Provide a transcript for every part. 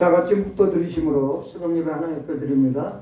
다 같이 묵도 들으심으로 수금 예배 하나 예배드립니다.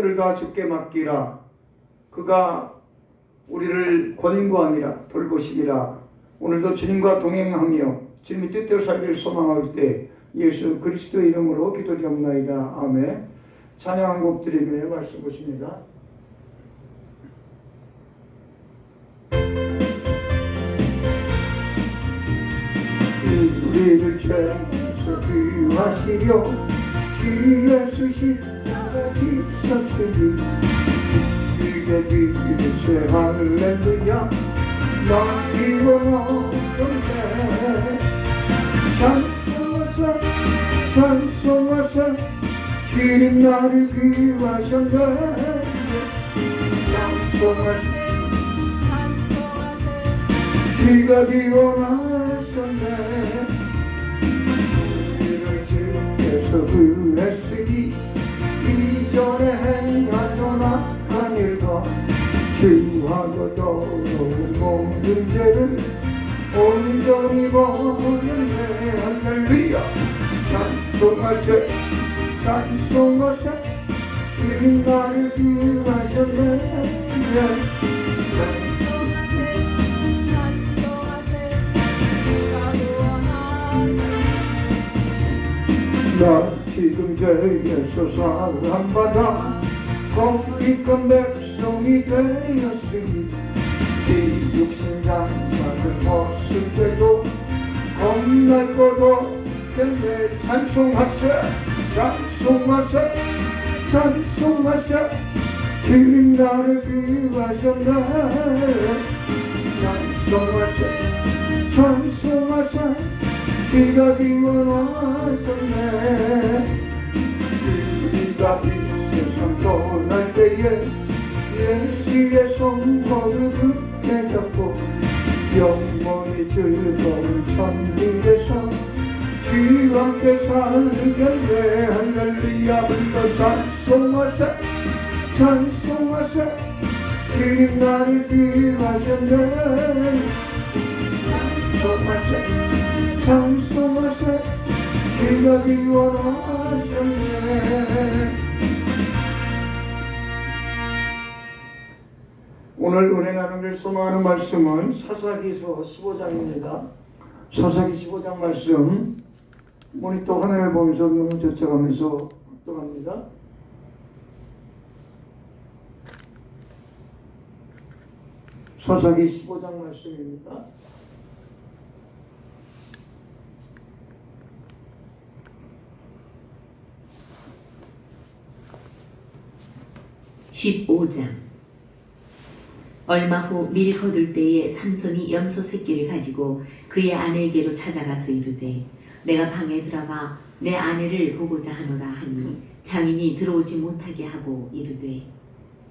내 염려를 다 주께 맡기라. 그가 우리를 권고함이라 돌보심이라. 오늘도 주님과 동행하며 주님의 뜻대로 살기를 소망할 때 예수 그리스도 이름으로 기도드리옵나이다. 아멘. 찬양 한 곡 드리며 말씀 보십니다. 우리를 죄에서 귀하시려 주 예수 십 지셨으니 주의 비밀세 할렐루야 나 기원하건대 찬송하사 찬송하사 주님 나를 귀하셨네. 찬송하사 주가 기원하셨네. 우리를 주께서 이전에 행하던 악한 일과 주하고 더러운 모든 죄를 온전히 버렸네 할렐루야. 찬송하세 찬송하세 주님 나를 구하셨네. 나 지금 죄에서 사랑받 아 거룩한 백성이 되었으니 이 육신장만을 벗을 때도 겁날 것도 근데 찬송하세 찬송하세 찬송하세 주님 손 모두 굳게 잡고 영원히 즐거운 천국에서 주와 함께 살겠네 할렐루야. 불러 찬송하세. 찬송하세. 주님 나를 귀하셨네. 찬송하세. 찬송하세. 주가 기원하셨네 오늘 은혜 나누기를 소망하는 말씀은 사사기서 15장입니다. 사사기 15장 말씀 모니터 화면을 보면서 눈을 젖혀가면서 합독합니다. 사사기 15장 말씀입니다. 십오 장 얼마 후 밀 거둘 때에 삼손이 염소 새끼를 가지고 그의 아내에게로 찾아가서 이르되 내가 방에 들어가 내 아내를 보고자 하노라 하니 장인이 들어오지 못하게 하고 이르되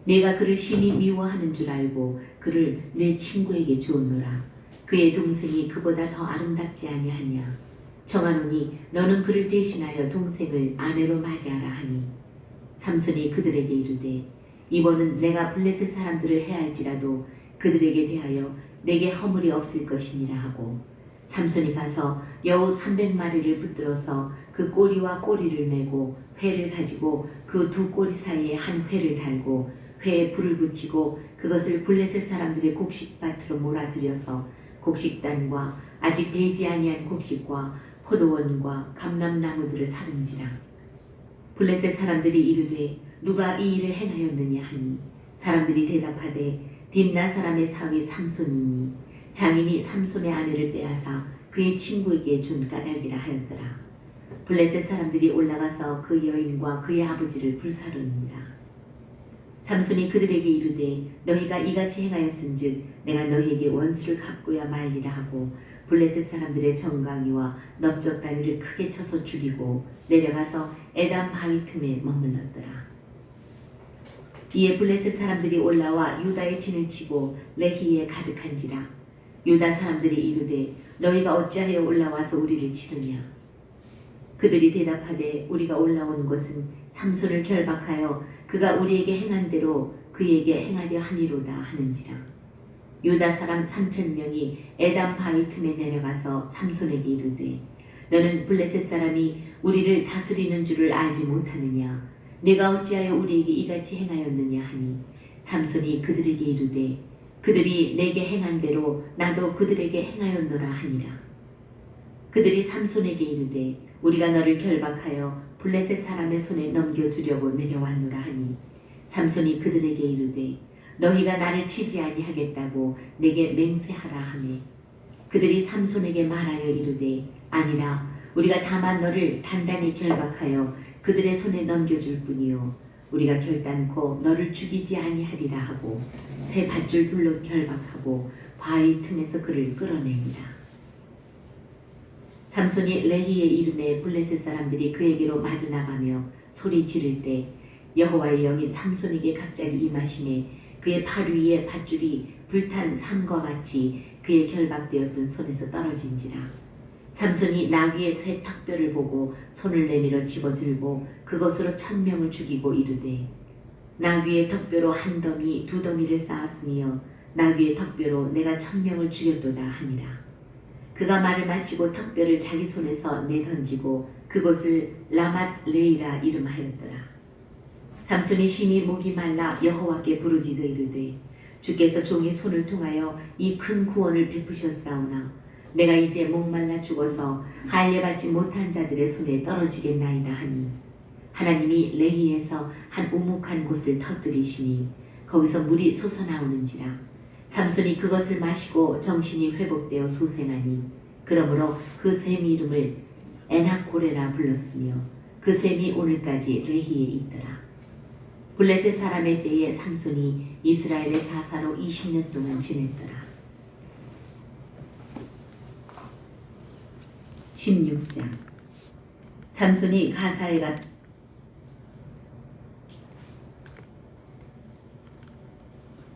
내가 그를 심히 미워하는 줄 알고 그를 내 친구에게 주었노라. 그의 동생이 그보다 더 아름답지 아니하냐. 정하노니 너는 그를 대신하여 동생을 아내로 맞이하라 하니. 삼손이 그들에게 이르되 이번은 내가 블레셋 사람들을 해할지라도 그들에게 대하여 내게 허물이 없을 것이니라 하고 삼손이 가서 여우 300마리를 붙들어서 그 꼬리와 꼬리를 메고 회를 가지고 그 두 꼬리 사이에 한 회를 달고 회에 불을 붙이고 그것을 블레셋 사람들의 곡식밭으로 몰아들여서 곡식단과 아직 배지 아니한 곡식과 포도원과 감람나무들을 사른지라. 블레셋 사람들이 이르되 누가 이 일을 행하였느냐 하니 사람들이 대답하되 딥나 사람의 사위 삼손이니 장인이 삼손의 아내를 빼앗아 그의 친구에게 준 까닭이라 하였더라 블레셋 사람들이 올라가서 그 여인과 그의 아버지를 불사르니라 삼손이 그들에게 이르되 너희가 이같이 행하였은즉 내가 너희에게 원수를 갚고야 말리라 하고 블레셋 사람들의 정강이와 넓적 다리를 크게 쳐서 죽이고 내려가서 에담 바위 틈에 머물렀더라. 이에 블레셋 사람들이 올라와 유다의 진을 치고 레히에 가득한지라. 유다 사람들이 이르되 너희가 어찌하여 올라와서 우리를 치느냐? 그들이 대답하되 우리가 올라온 것은 삼손을 결박하여 그가 우리에게 행한 대로 그에게 행하려 함이로다 하는지라. 유다 사람 삼천 명이 에담 바위 틈에 내려가서 삼손에게 이르되 너는 블레셋 사람이 우리를 다스리는 줄을 알지 못하느냐 내가 어찌하여 우리에게 이같이 행하였느냐 하니 삼손이 그들에게 이르되 그들이 내게 행한 대로 나도 그들에게 행하였노라 하니라. 그들이 삼손에게 이르되 우리가 너를 결박하여 블레셋 사람의 손에 넘겨주려고 내려왔노라 하니 삼손이 그들에게 이르되 너희가 나를 치지 아니하겠다고 내게 맹세하라 하매 그들이 삼손에게 말하여 이르되 아니라 우리가 다만 너를 단단히 결박하여 그들의 손에 넘겨줄 뿐이요. 우리가 결단코 너를 죽이지 아니하리라 하고 새 밧줄 둘로 결박하고 바위 틈에서 그를 끌어내니라. 삼손이 레히의 이름에 블레셋 사람들이 그에게로 마주 나가며 소리 지를 때 여호와의 영이 삼손에게 갑자기 임하심에 그의 팔 위에 밧줄이 불탄 삼과 같이 그의 결박되었던 손에서 떨어진지라 삼손이 나귀의 새 턱뼈를 보고 손을 내밀어 집어들고 그것으로 천 명을 죽이고 이르되 나귀의 턱뼈로 한 더미 두 더미를 쌓았으며 나귀의 턱뼈로 내가 천 명을 죽였도다 하니라. 그가 말을 마치고 턱뼈를 자기 손에서 내던지고 그곳을 라맛 레이라 이름하였더라. 삼손이 심히 목이 말라 여호와께 부르짖어 이르되 주께서 종의 손을 통하여 이 큰 구원을 베푸셨사오나 내가 이제 목말라 죽어서 할례받지 못한 자들의 손에 떨어지겠나이다 하니 하나님이 레히에서 한 우묵한 곳을 터뜨리시니 거기서 물이 솟아나오는지라. 삼손이 그것을 마시고 정신이 회복되어 소생하니 그러므로 그샘 이름을 에나코레라 불렀으며 그 샘이 오늘까지 레히에 있더라. 블레셋 사람의 때에 삼손이 이스라엘의 사사로 20년 동안 지냈더라 16장 삼손이 가사에 갔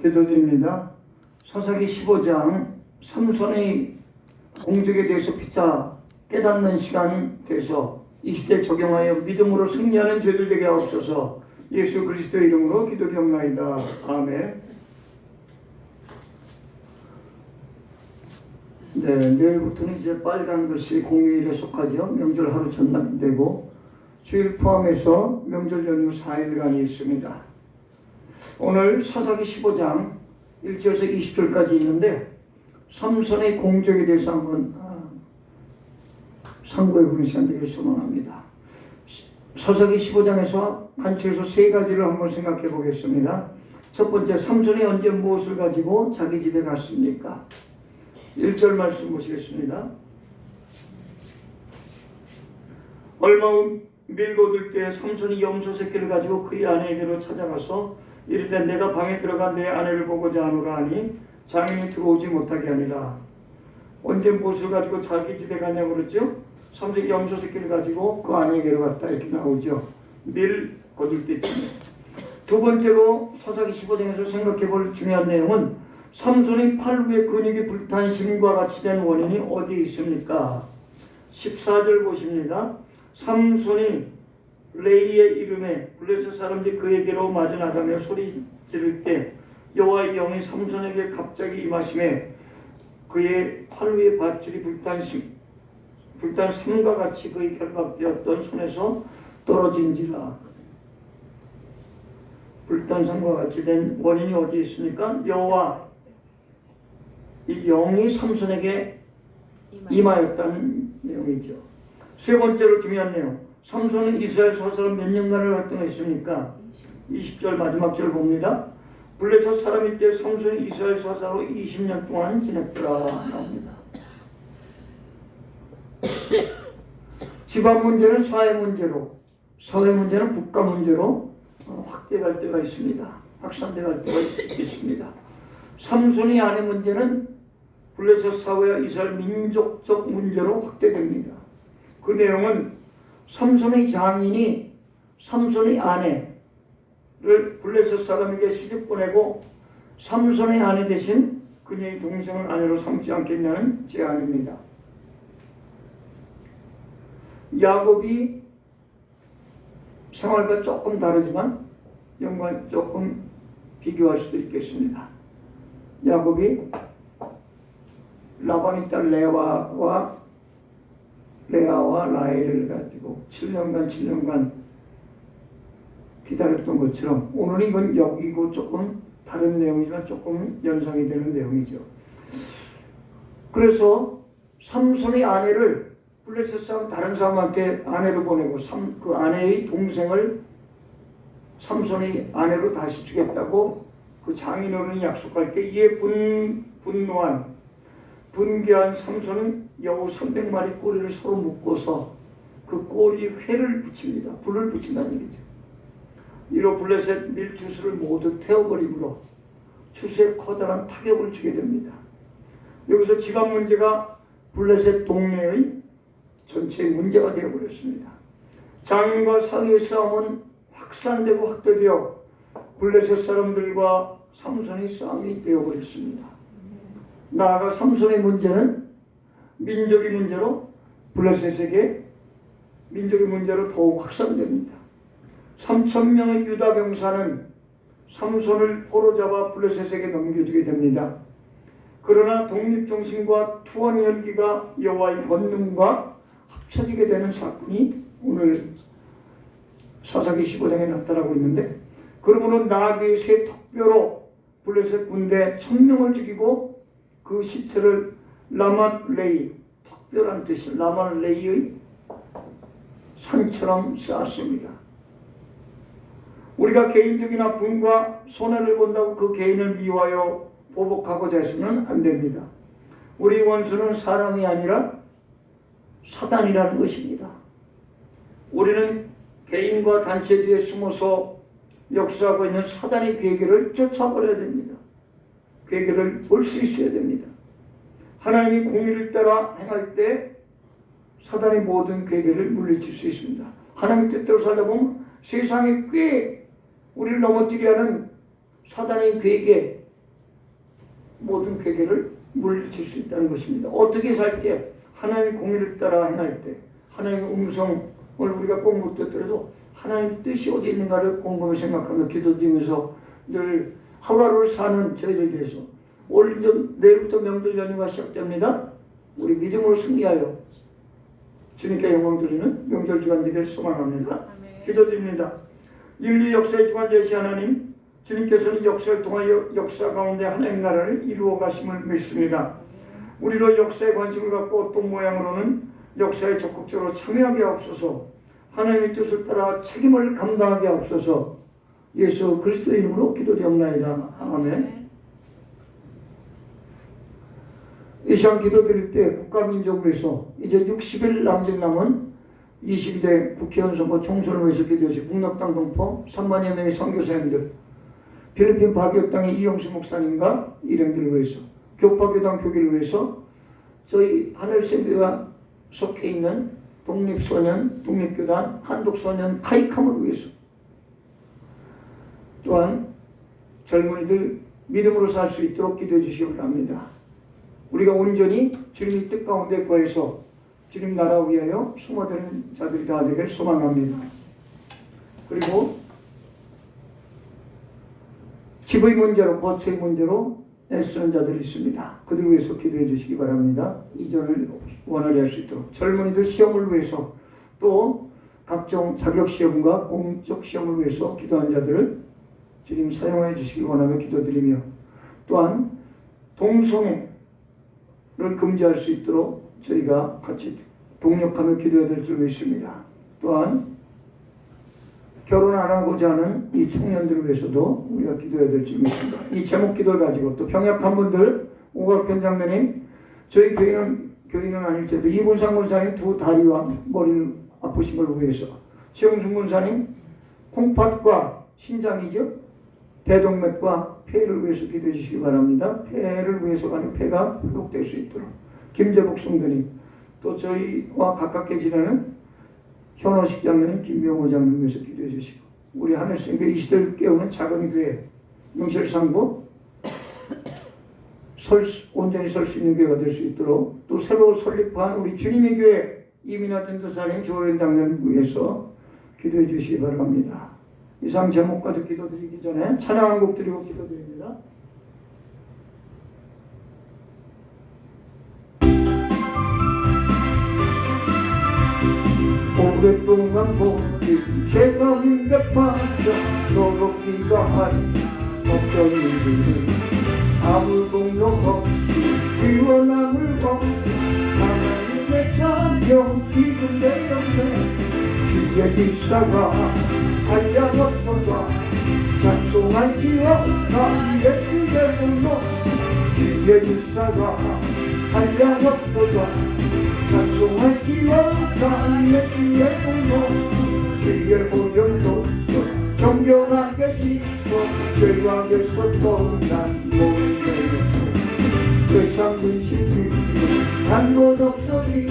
기도드립니다. 사사기 15장 삼손의 공적에 대해서 피차 깨닫는 시간 돼서 이 시대 적용하여 믿음으로 승리하는 저희들 되게 하옵소서 예수 그리스도 이름으로 기도드립니다. 아멘. 네, 내일부터는 이제 빨간 글씨 공휴일에 속하죠. 명절 하루 전날이 되고 주일 포함해서 명절 연휴 4일간이 있습니다. 오늘 사사기 15장 1절에서 20절까지 있는데 삼손의 공적에 대해서 한번 아, 참고해 보시면 되길 소망합니다. 사사기 15장에서 간추에서 세 가지를 한번 생각해 보겠습니다. 첫 번째, 삼손이 언제 무엇을 가지고 자기 집에 갔습니까? 1절 말씀 보시겠습니다. 얼마 후 밀고 들때 삼손이 염소 새끼를 가지고 그의 아내에게로 찾아가서 이르되 내가 방에 들어가 내 아내를 보고자 하노라 하니 장인이 들어오지 못하게 하니라. 언제 무엇을 가지고 자기 집에 가냐고 그랬죠? 삼손이 염소 새끼를 가지고 그 아내에게로 갔다 이렇게 나오죠. 밀 거둘 때쯤에. 두 번째로 사사기 15장에서 생각해 볼 중요한 내용은 삼손의 팔 위에 근육이 불탄 심과 같이 된 원인이 어디에 있습니까? 14절 보십니다. 삼손이 레이의 이름에 블레셋 사람들이 그에게로 마주 나가며 소리 지를 때 여호와의 영이 삼손에게 갑자기 임하심에 그의 팔 위에 밧줄이 불탄 심 불탄 삼과 같이 그의 결박되었던 손에서 떨어진지라 불탄 삼과 같이 된 원인이 어디 있습니까? 여호와 이 영이 삼손에게 임하였다는 내용이죠. 세 번째로 중요한 내용. 삼손은 이스라엘 사사로 몇 년간을 활동했습니까? 20절 마지막 절 봅니다. 블레셋 사람일 때 삼손이 이스라엘 사사로 20년 동안 지냈더라 나옵니다. 집안 문제는 사회 문제로, 사회 문제는 국가 문제로 어, 확대갈 때가 있습니다. 확산돼갈 때가 있습니다. 삼손이 아내 문제는 블레셋 사회와 이스라엘 민족적 문제로 확대됩니다. 그 내용은 삼손의 장인이 삼손의 아내를 블레셋 사람에게 시집 보내고 삼손의 아내 대신 그녀의 동생을 아내로 삼지 않겠냐는 제안입니다. 야곱이 생활과 조금 다르지만 연관 조금 비교할 수도 있겠습니다. 야곱이 라반의 딸 레아와 레아와 라헬을 가지고 7년간 7년간 기다렸던 것처럼 오늘 이건 여기고 조금 다른 내용이지만 조금 연상이 되는 내용이죠. 그래서 삼손의 아내를 블레셋 사람 다른 사람한테 아내로 보내고 삼, 그 아내의 동생을 삼손의 아내로 다시 주겠다고 그 장인어른이 약속할 때 이에 분, 분노한 분개한 삼손은 여우 300마리 꼬리를 서로 묶어서 그 꼬리에 회를 붙입니다. 불을 붙인다는 얘기죠. 이로 블레셋 밀주수를 모두 태워버림으로 추수에 커다란 타격을 주게 됩니다. 여기서 지방 문제가 블레셋 동네의 전체의 문제가 되어버렸습니다. 장인과 사위의 싸움은 확산되고 확대되어 블레셋 사람들과 삼손의 싸움이 되어버렸습니다. 나아가 삼손의 문제는 민족의 문제로 블레셋에게 민족의 문제로 더욱 확산됩니다. 3천 명의 유다 병사는 삼손을 포로 잡아 블레셋에게 넘겨주게 됩니다. 그러나 독립정신과 투원 열기가 여호와의 권능과 합쳐지게 되는 사건이 오늘 사사기 15장에 나타나고 있는데 그러므로 나귀의 새 턱뼈로 블레셋 군대 천명을 죽이고 그 시체를 라맛레이 턱뼈란 뜻이 라맛레이의 산처럼 쌓았습니다. 우리가 개인적인 아픔과 손해를 본다고 그 개인을 미워하여 보복하고자 해서는 안 됩니다. 우리 원수는 사람이 아니라 사단이라는 것입니다. 우리는 개인과 단체 뒤에 숨어서 역사하고 있는 사단의 괴계를 쫓아버려야 됩니다. 괴계를 볼 수 있어야 됩니다. 하나님이 공의를 따라 행할 때 사단의 모든 괴계를 물리칠 수 있습니다. 하나님 뜻대로 살다 보면 세상에 꽤 우리를 넘어뜨려 하는 사단의 괴계 모든 괴계를 물리칠 수 있다는 것입니다. 어떻게 살 때 하나님의 공의를 따라 행할 때 하나님의 음성을 우리가 꼭 못 듣더라도 하나님의 뜻이 어디 있는가를 곰곰이 생각하며 기도드리면서 늘 하루하루를 사는 저희들 대해서 올 내일부터 명절 연휴가 시작됩니다. 우리 믿음으로 승리하여 주님께 영광 돌리는 명절 주간 되기를 소망합니다. 기도드립니다. 인류 역사의 주관 되시 하나님, 주님께서는 역사를 통하여 역사 가운데 하나님 나라를 이루어 가심을 믿습니다. 우리로 역사에 관심을 갖고 어떤 모양으로는 역사에 적극적으로 참여하게 하옵소서. 하나님의 뜻을 따라 책임을 감당하게 하옵소서. 예수 그리스도 이름으로 기도드립니다. 아멘. 이 시간 기도 드릴 때 국가민족을 위해서 이제 60일 남짓 남은 22대 국회의원 선거 총선을 위해서 기도하시 북녘당 동포 3만여 명의 선교사님들 필리핀 박교당의 이영수 목사님과 일행들을 위해서 교파교당 교기를 위해서 저희 하늘샘비가 속해 있는 독립소년, 독립교단, 한독소년 카이캄을 위해서 또한 젊은이들 믿음으로 살 수 있도록 기도해 주시기 바랍니다. 우리가 온전히 주님의 뜻 가운데 거해서 주님 나라 위하여 숨어드는 자들이 다 되길 소망합니다. 그리고 집의 문제로 거처의 문제로 애쓰는 자들이 있습니다. 그들 위해서 기도해 주시기 바랍니다. 이전을 원활히 할 수 있도록 젊은이들 시험을 위해서 또 각종 자격 시험과 공적 시험을 위해서 기도한 자들을 주님 사용해 주시기 원하며 기도드리며 또한 동성애를 금지할 수 있도록 저희가 같이 동력하며 기도해야 될 점이 있습니다. 또한 결혼 안 하고자 하는 이 청년들을 위해서도 우리가 기도해야 될 점이 있습니다. 이 제목 기도를 가지고 또 병약한 분들 오각현 장로님 저희 교인은 교인은 아닐지라도 이문상 군사님 두 다리와 머리를 아프신 걸 위해서 최영순 군사님 콩팥과 신장이죠 대동맥과 폐를 위해서 기도해 주시기 바랍니다. 폐를 위해서가 아니라 폐가 회복될 수 있도록 김재복 성도님 또 저희와 가깝게 지내는 현호식 장로님 김병호 장로님 위해서 기도해 주시고 우리 하늘생교 이 시대를 깨우는 작은 교회 명실상부 설, 수- 온전히 설 수 있는 교회가 될 수 있도록 또 새로 설립한 우리 주님의 교회 이민아 전도사님 조현 장로님 위해서 기도해 주시기 바랍니다. 이상 제목까지 기도드리기 전에 찬양 한 곡 드리고 기도드립니다. 오랫동안 보지 제가 응답하자 너롭기가 한 어떤 일들은 아무 동력 없이 유원함을 얻고 하나님의 자녀 지금 내 옆에 주의 기사가 한량없어가 찬송할지어다 예수의 분노 주의 기사가 한량없어가 찬송할지어다 예수의 분노 주의 보혈로 정결하게 씻어 죄악에서 떠난 몸을 세상 근심이 한곳 없어지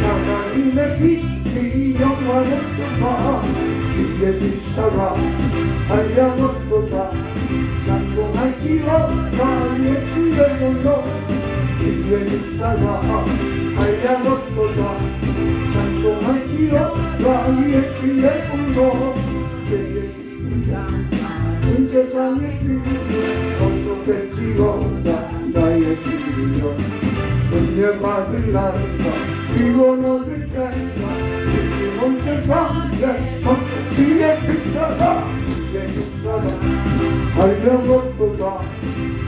하나님의 빛 이 영원했도다 주의 빛사가 한량없도다 찬송할지어다 예수의 분노 주의 빛사가 한량없도다 찬송할지어다 예수의 분노 죄의 온 세상의 주님 어서 뵙지어다 나의 주여 은혜 받으란다 이원 얻을 때가 주님 온 세상에서 주의 빛사가 주의 빛사가 알려먹도다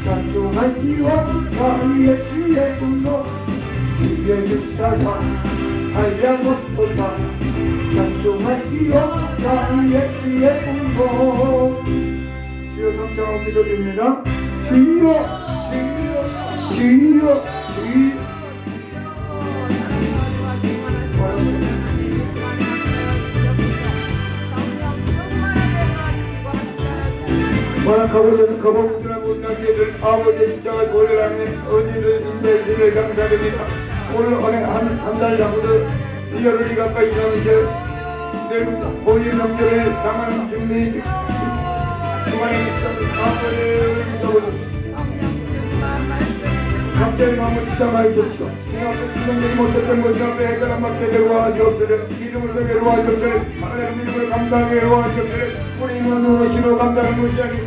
찬송할지어다 예수의 분노 주의 빛사가 알려먹도다 찬송할지어다 예수의 분노 주여 성장하고 기도드립니다 주여 주여 주여 주여 저는 거복들하고 나기를 아버지의 십자가 보혈하는 어디를 인자해주를 감사드립니다. 오늘 오늘 한한달 전부터 열흘이 가까이 지나면서 내 고유 명절을 당하는 주관에 있어 아버지를 믿어보니 갑자기 마음을 지장하셨소 이 앞에 주님이 못했던 것이 앞에 해결한 맞게 되어하시옵소서. 믿음을 속에 로하시옵소서. 하나님 믿음을 감당하게 로하시옵소서. 우리 이만 오시로 감당하는 것이 아니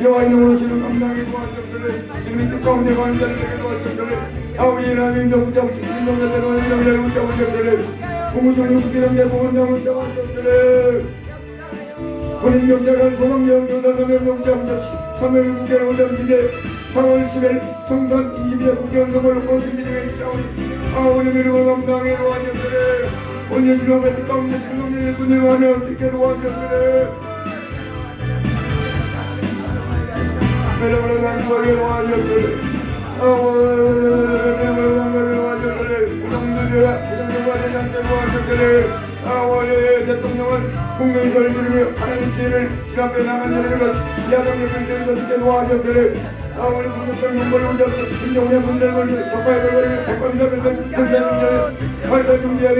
여호와 이름 오시로 감당하게 도와주옵소서. 주님이 뜻가운데 가는 자들에게 도와주옵소서. 아버지 하나님 정부장 신동자대로 인정자를 붙잡으셨소서. 공무성이 웃기는 공원장을 잡아주옵소서. 본인 경제가 소망경 교단을 농장자치 참여를 국회를 원장지대 4월 10일 청산 22회 국회의원을 고승기중에 싸우니 아우리 미루고 감당해 놓아주시래 본인 주로의 뜻가운데 신동자의 분열하며 어떻게 놓아주시래 메로로 남거리 놓아주시래 아우리 남거리 놓아주시래 부동들이라 부동들과 대장제 놓아주시래 아우리 대통령은 국민이 절주르며 하나님 지혜를 지갑에 나간 자들과 야당의 근세를 어떻게 놓아주시래 아 우리 국민성 문벌을 혼자서 김정은의 문제를 걸고 적과의 걸거리며 백관자면서 군사를 위하여 활발 준비하여